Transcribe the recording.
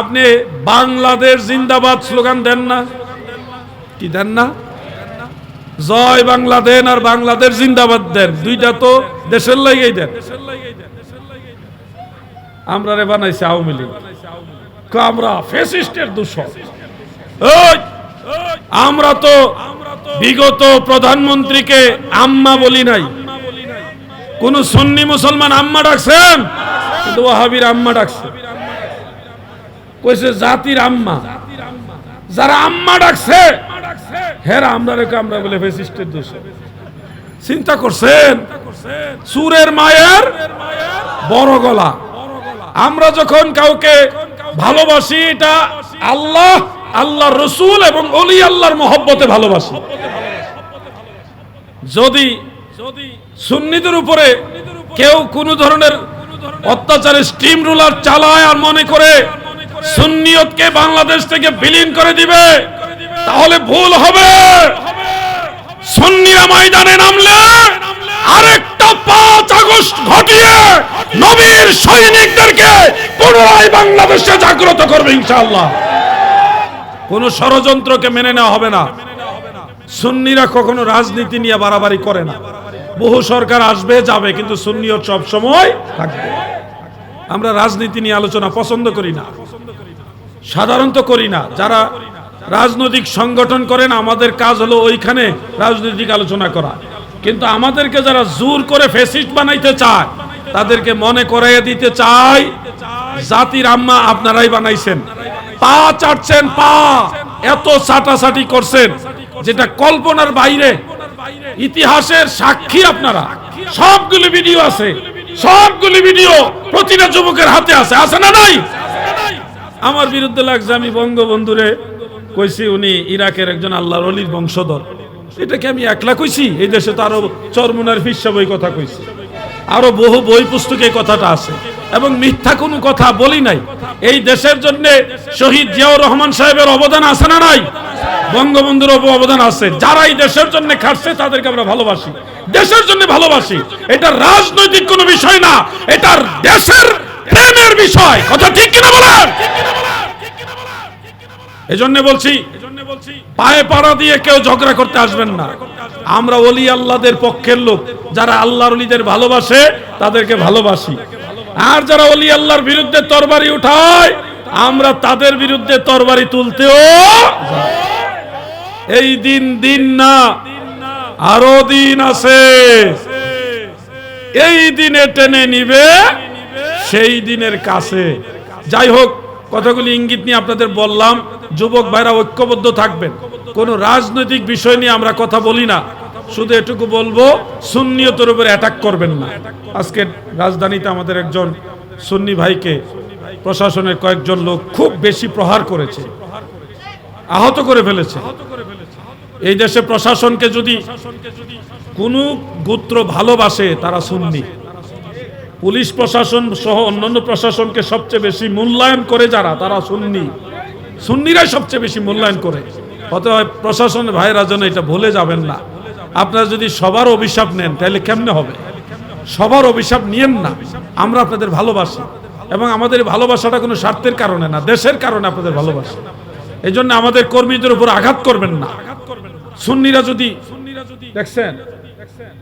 আপনি বাংলাদেশ জিন্দাবাদ স্লোগান দেন না। কি দেন না? জয় বাংলা দেন আর বাংলাদেশ জিন্দাবাদ দেন। দুইটা তো দেশের লাইগেই দেন। আমরা রে বানাইছি আওয়ামী লীগ। আমরা ফেসিস্টের দূষণ আমরা তো বিগত প্রধানমন্ত্রীকে আম্মা বলি নাই। কোন সুন্নি মুসলমান আম্মা ডাকছেন? কিন্তু ওয়াহাবির আম্মা ডাকছে। কইছে, জাতির আম্মা। যারা আম্মা ডাকছে, হেরা আমরা রেখে আমরা বলে ফেসিস্টের দোষ? চিন্তা করছেন? সুরের মায়ের বড় গলা। আমরা যখন কাউকে ভালোবাসি, এটা আল্লাহ আল্লাহ রসুল এবং অলি আল্লাহর মহব্বতে ভালোবাসি। যদি সুন্নিদের উপরে কেউ কোন ধরনের অত্যাচারে স্টিম রুলার চালায় আর মনে করে সুন্নিয়তকে বাংলাদেশ থেকে বিলীন করে দিবে। তাহলে ভুল হবে। সুন্নিরা ময়দানে নামলে আরেকটা পাঁচ আগস্ট ঘটিয়ে নবীর সৈনিকদেরকে পুনরায় বাংলাদেশে জাগ্রত করবে ইনশাআল্লাহ। কোন ষড়যন্ত্রকে মেনে নেওয়া হবে না। সুন্নিরা কখনো রাজনীতি নিয়ে বাড়াবাড়ি করে না। বহু সরকার আসবে, যাবে, কিন্তু সুন্নিয়ত সব সময় থাকবে। আমরা রাজনীতি নিয়ে আলোচনা পছন্দ করি না। সাধারণত করি না। যারা রাজনৈতিক সংগঠন করেন, আমাদের কাজ হলো ওইখানে রাজনৈতিক আলোচনা করা। কিন্তু আমাদেরকে যারা জোর করে ফেসিস্ট বানাইতে চায়, তাদেরকে মনে করাইয়া দিতে চাই, জাতির আম্মা আপনারাই বানাইছেন। পা চাটছেন, পা এত চাটাচাটি করছেন, যেটা কল্পনার বাইরে, ইতিহাসের সাক্ষী আপনারা। সবগুলি ভিডিও আছে, সবগুলি ভিডিও প্রতিটা যুবকের হাতে আছে। আছে না নাই? আমার বিরুদ্ধে লাগছে, আমি বঙ্গবন্ধুরে কইছি উনি ইরাকের একজন আল্লাহর অলির বংশধর। এটাকে আমি একলা কইছি? এই দেশে তো আরও চরমুনার ফিসা বই কথা কইছি। আরও বহু বই পুস্তকে কথাটা আছে। এবং মিথ্যা কোনো কথা বলি নাই। এই দেশের জন্য শহীদ জিয়াউর রহমান সাহেবের অবদান আছে না নাই? বঙ্গবন্ধুর অবদান আছে। যারা এই দেশের জন্য খাটছে, তাদেরকে আমরা ভালোবাসি। দেশের জন্য ভালোবাসি। এটা রাজনৈতিক কোনো বিষয় না। এটা দেশের প্রেমের বিষয়। কথা ঠিক কিনা বলেন? এজন্য বলছি, পায়ে পাড়া দিয়ে কেউ ঝগড়া করতে আসবেন না। আমরা অলি আল্লাহদের পক্ষের লোক, যারা আল্লাহর অলিদের ভালোবাসে, তাদেরকে ভালোবাসি। আর যারা অলি আল্লাহর বিরুদ্ধে তরবারি উঠায়, আমরা তাদের বিরুদ্ধে তরবারি তুলতেও এই দিন দিন না, আরও দিন আছে। এই দিনে টেনে নিবে, সেই দিনের কাছে। যাই হোক, কথাগুলি ইঙ্গিত নিয়ে আপনাদের বললাম যুবক ভাইরা ঐক্যবদ্ধ থাকবেন। কোন রাজনৈতিক বিষয় নিয়ে আমরা কথা বলি না। শুধু এটুকু বলব, সুন্নিয়তের উপরে অ্যাটাক করবেন না। আজকে রাজধানীতে আমাদের একজন সুন্নি ভাইকে প্রশাসনের কয়েকজন লোক খুব বেশি প্রহার করেছে। আহত করে ফেলেছে। এই দেশে প্রশাসনকে যদি কোনো গোত্র ভালোবাসে, তারা সুন্নি। পুলিশ প্রশাসন সহ অন্যান্য প্রশাসনকে সবচেয়ে বেশি মূল্যায়ন করে যারা, তারা সুন্নি। সুন্নিরাই সবচেয়ে বেশি মূল্যায়ন করে। অতএব প্রশাসন ভাইরা যেন এটা ভুলে যাবেন না। আপনারা যদি সবার অভিশাপ নেন, তাহলে কেমনে হবে? সবার অভিশাপ নিয়েন না। আমরা আপনাদের ভালোবাসি এবং আমাদের ভালোবাসাটা কোনো স্বার্থের কারণে না, দেশের কারণে আপনাদের ভালোবাসি। এই জন্য আমাদের কর্মীদের উপর আঘাত করবেন না। সুন্নিরা যদি দেখছেন?